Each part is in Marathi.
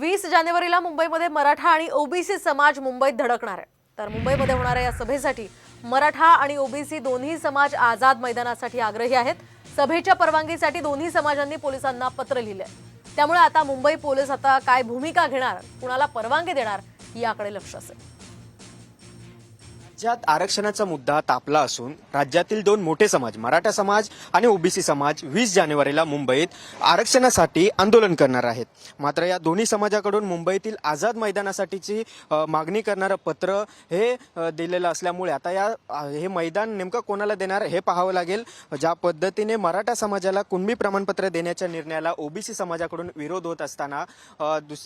वीस जानेवारीला मुंबईमध्ये मराठा आणि ओबीसी समाज मुंबईत धडकणार आहे. तर मुंबईमध्ये होणाऱ्या या सभेसाठी मराठा आणि ओबीसी दोन्ही समाज आझाद मैदानासाठी आग्रही आहेत. सभेच्या परवानगीसाठी दोन्ही समाजांनी पोलिसांना पत्र लिहिले त्यामुळे आता मुंबई पोलीस आता काय भूमिका घेणार कुणाला परवानगी देणार याकडे लक्ष असेल. राज्यात आरक्षणाचा मुद्दा तापला असून राज्यातील दोन मोठे समाज मराठा समाज आणि ओबीसी समाज वीस जानेवारीला मुंबईत आरक्षणासाठी आंदोलन करणार आहेत. मात्र या दोन्ही समाजाकडून मुंबईतील आझाद मैदानासाठीची मागणी करणारं पत्र हे दिलेलं असल्यामुळे आता या हे मैदान नेमकं कोणाला देणार हे पाहावं लागेल. ज्या पद्धतीने मराठा समाजाला कुणबी प्रमाणपत्र देण्याच्या निर्णयाला ओबीसी समाजाकडून विरोध होत असताना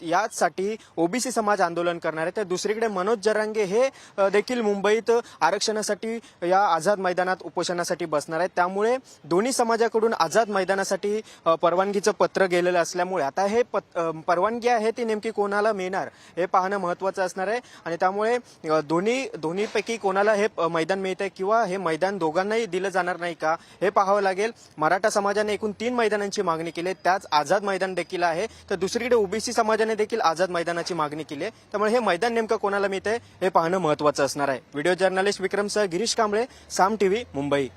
याचसाठी ओबीसी समाज आंदोलन करणार आहे. तर दुसरीकडे मनोज जरांगे हे देखील मुंबईत आरक्षणासाठी या आझाद मैदानात उपोषणासाठी बसणार आहेत. त्यामुळे दोन्ही समाजाकडून आझाद मैदानासाठी परवानगीचं पत्र गेलेलं असल्यामुळे आता हे पत- परवानगी आहे ती नेमकी कोणाला मिळणार हे पाहणं महत्वाचं असणार आहे. आणि त्यामुळे दोन्ही दोन्हीपैकी कोणाला हे मैदान मैदान मिळतंय किंवा हे मैदान दोघांनाही दिलं जाणार नाही का हे पाहावं लागेल. मराठा समाजाने एकूण तीन मैदानांची मागणी केली आहे. त्याच आझाद मैदान देखील आहे. तर दुसरीकडे ओबीसी समाजाने देखील आझाद मैदानाची मागणी केली आहे. त्यामुळे हे मैदान नेमकं कोणाला मिळतंय हे पाहणं महत्वाचं असणार आहे. व्हिडिओ जर्नलिस्ट विक्रमसह गिरीश कांबळे साम टीव्ही मुंबई.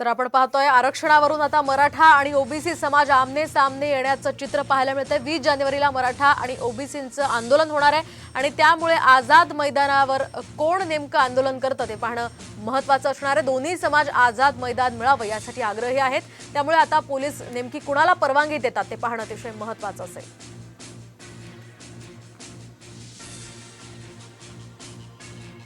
तर आपण पाहतोय आरक्षणावरून आता मराठा आणि ओबीसी समाज आमने सामने येण्याचं चित्र पाहायला मिळतंय. वीस जानेवारीला मराठा आणि ओबीसींचं आंदोलन होणार आहे आणि त्यामुळे आझाद मैदानावर कोण नेमकं आंदोलन करतं ते पाहणं महत्वाचं असणार आहे. दोन्ही समाज आझाद मैदान मिळावं यासाठी आग्रही आहेत. त्यामुळे आता पोलीस नेमकी कुणाला परवानगी देतात ते पाहणं अतिशय महत्वाचं असेल.